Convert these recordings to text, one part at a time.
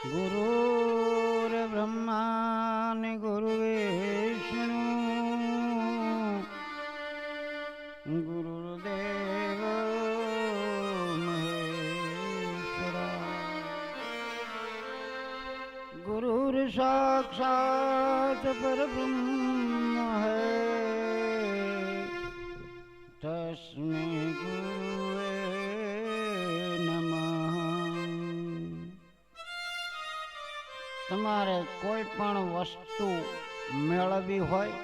ગુરુર્બ્રહ્માને ગુરુ વિષ્ણુ ગુરુદેવ ગુરુર સાક્ષાત પરબ્રહ્મ હૈ તસ્મે ગુરુ તમારે કોઈ પણ વસ્તુ મેળવવી હોય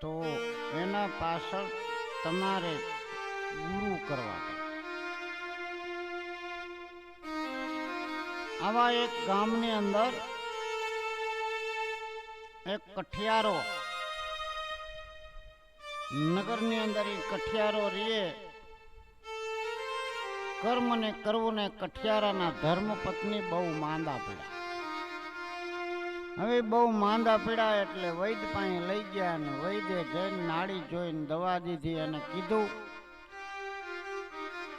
તો એના પાછળ તમારે ગુરુ કરવા આવા એક ગામની અંદર એક કઠિયારો, નગરની અંદર એ કઠિયારો રીએ કર્મ ને કરવું ને કઠિયારાના ધર્મ પત્ની બહુ માંદા પડ્યા. હવે બહુ માંદા પીડા એટલે વૈદ પાસે લઈ ગયા અને વૈદે જઈને નાળી જોઈને દવા દીધી અને કીધું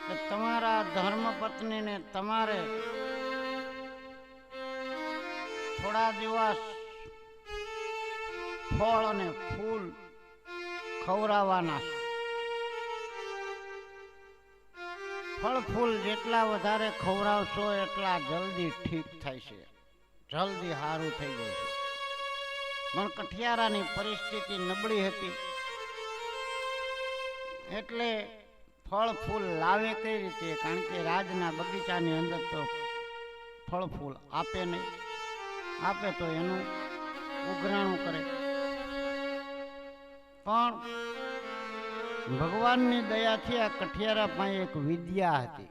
કે તમારા ધર્મ પત્નીને તમારે થોડા દિવસ ફળ અને ફૂલ ખવડાવવાના છે ફળ ફૂલ જેટલા વધારે ખવડાવશો એટલા જલ્દી ઠીક થાય છે. જલ્દી સારું થઈ જાય છે. પણ કઠિયારાની પરિસ્થિતિ નબળી હતી. એટલે ફળ ફૂલ લાવે કઈ રીતે? કારણ કે રાજના બગીચાની અંદર તો ફળ ફૂલ આપે નહીં. આપે તો એનું ઉઘરાણું કરે. પણ ભગવાનની દયાથી આ કઠિયારા પાસે એક વિદ્યા હતી.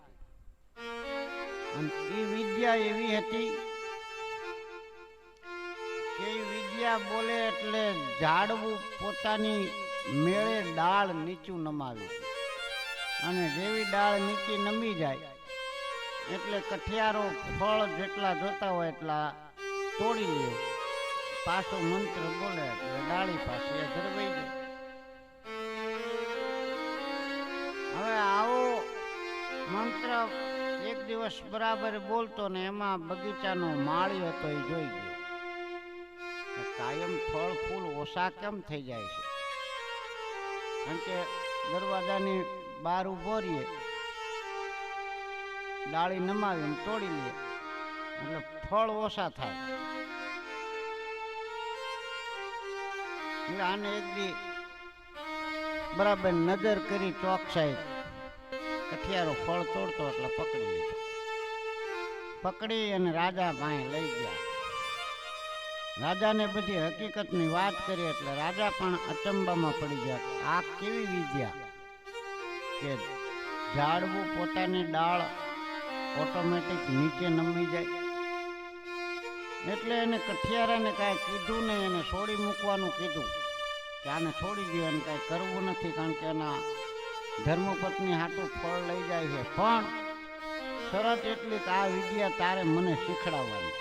અને એ વિદ્યા એવી હતી કે વિદ્યા બોલે એટલે ઝાડવું પોતાની મેળે ડાળ નીચું નમાવી. અને જેવી ડાળ નીચી નમી જાય, એટલે કઠિયારો ફળ જેટલા જોતા હોય એટલા તોડી લે. પાછો મંત્ર બોલે એટલે ડાળી પાસે અધર જાય. મંત્ર એક દિવસ બરાબર બોલતો ને એમાં બગીચાનો માળી હતો એ જોઈ ગયો. કાયમ ફળ, ફૂલ ઓછા કેમ થઈ જાય છે? કારણ કે દરવાજાની બહાર ઊભો રહીએ, ડાળી નમાવીને તોડી લઈએ, એટલે ફળ ઓછા થાય. આને એક બરાબર નજર કરી ચોકસાઈ કઠિયારો ફળ તોડતો એટલે પકડી લીધો. પકડી અને રાજા પાસે લઈ ગયા. રાજાને બધી હકીકતની વાત કરી એટલે રાજા પણ અચંબામાં પડી ગયા આ કેવી વિદ્યા? કે ઝાડવું પોતાની ડાળ ઓટોમેટિક નીચે નમી જાય. એટલે એને કઠિયારાને કાંઈ કીધું નહીં, એને છોડી મૂકવાનું કીધું. કે આને છોડી દો એને કાંઈ કરવું નથી કારણ કે એના ધર્મપત્ની હાટું ફળ લઈ જાય છે. પણ શરત એટલી આ વિદ્યા તારે મને શીખડાવવાની.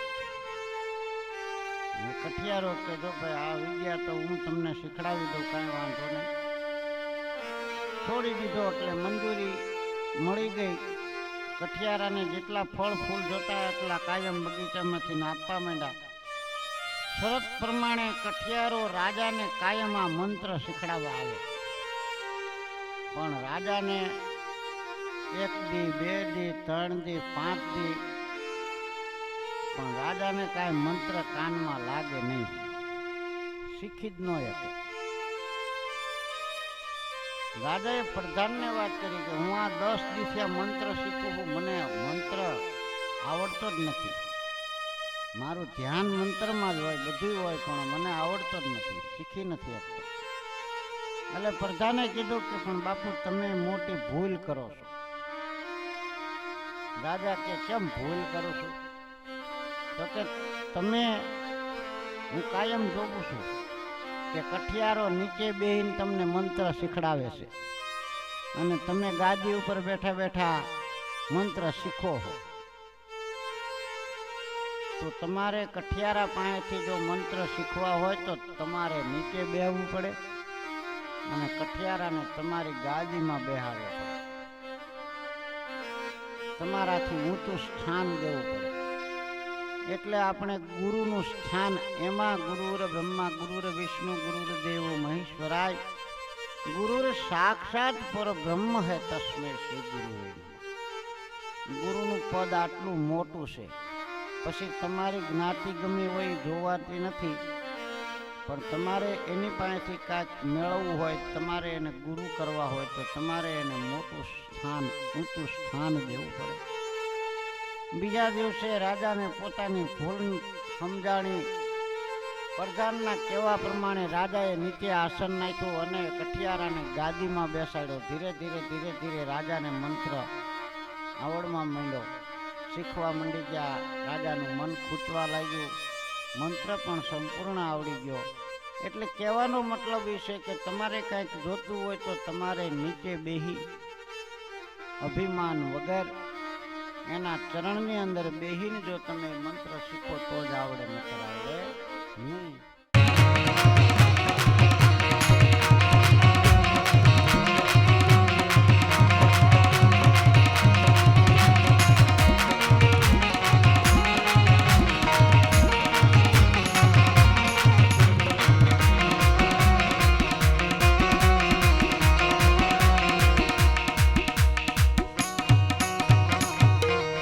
એ કઠિયારો કે જો ભાઈ, આ વિદ્યા તો હું તમને શીખડાવી દઉં, કાંઈ વાંધો નહીં. છોડી દીધો એટલે મંજૂરી મળી ગઈ. કઠિયારાને જેટલા ફળ ફૂલ જોતા એટલા કાયમ બગીચામાંથી નાપવા માંડ્યા. શરત પ્રમાણે કઠિયારો રાજાને કાયમ આ મંત્ર શીખડાવવા આવે. પણ રાજાને એક દી, બે દી, ત્રણ દી, પાંચ દી, પણ રાજાને કાંઈ મંત્ર કાનમાં લાગે નહીં. શીખી જ ન શકે. રાજાએ પ્રધાનને વાત કરી કે હું આ દસ દિવસે મંત્ર શીખું મને મંત્ર આવડતો જ નથી. મારું ધ્યાન મંત્રમાં જ હોય બધું હોય, પણ મને આવડતો જ નથી. શીખી નથી શકતો એટલે પ્રધાને કીધું કે, પણ બાપુ, તમે મોટી ભૂલ કરો છો. રાજા કે, કેમ ભૂલ કરો છો? તો કે, તમે, હું કાયમ જોઉં છું કે કઠિયારો નીચે બેહીને તમને મંત્ર શીખડાવે છે. અને તમે ગાદી ઉપર બેઠા બેઠા મંત્ર શીખો છો તો તમારે કઠિયારા પાસેથી જો મંત્ર શીખવા હોય તો તમારે નીચે બેહવું પડે. અને કઠિયારાને તમારી ગાદીમાં બેહાડો તમારાથી ઊંચું સ્થાન દેવું પડે. એટલે આપણે ગુરુનું સ્થાન એમાં ગુરુર બ્રહ્મા, ગુરુર વિષ્ણુ, ગુરુર દેવો, મહેશ્વરાય, ગુરુર સાક્ષાત પર બ્રહ્મ હે તસ્મે શ્રી ગુરુ ગુરુનું પદ આટલું મોટું છે. પછી તમારી જ્ઞાતિ ગમી હોય જોવાતી નથી. પણ તમારે એની પાસેથી કાંઈક મેળવવું હોય, તમારે એને ગુરુ કરવા હોય, તો તમારે એને મોટું સ્થાન, ઊંચું સ્થાન દેવું પડે. બીજા દિવસે રાજાને પોતાની ભૂલ સમજાણી પ્રધાનના કહેવા પ્રમાણે રાજાએ નીચે આસન નાખ્યું અને કઠિયારાને ગાદીમાં બેસાડ્યો. ધીરે ધીરે ધીરે ધીરે રાજાને મંત્ર આવડમાં માંડ્યો. શીખવા માંડી ગયા. રાજાનું મન ખૂટવા લાગ્યું. મંત્ર પણ સંપૂર્ણ આવડી ગયો. એટલે કહેવાનો મતલબ એ છે કે તમારે કાંઈક જોતું હોય તો તમારે નીચે બેહી, અભિમાન વગર, એના ચરણની અંદર બેહીને જો તમે મંત્ર શીખો તો જ આવડે મંત્ર આવડે. નહીં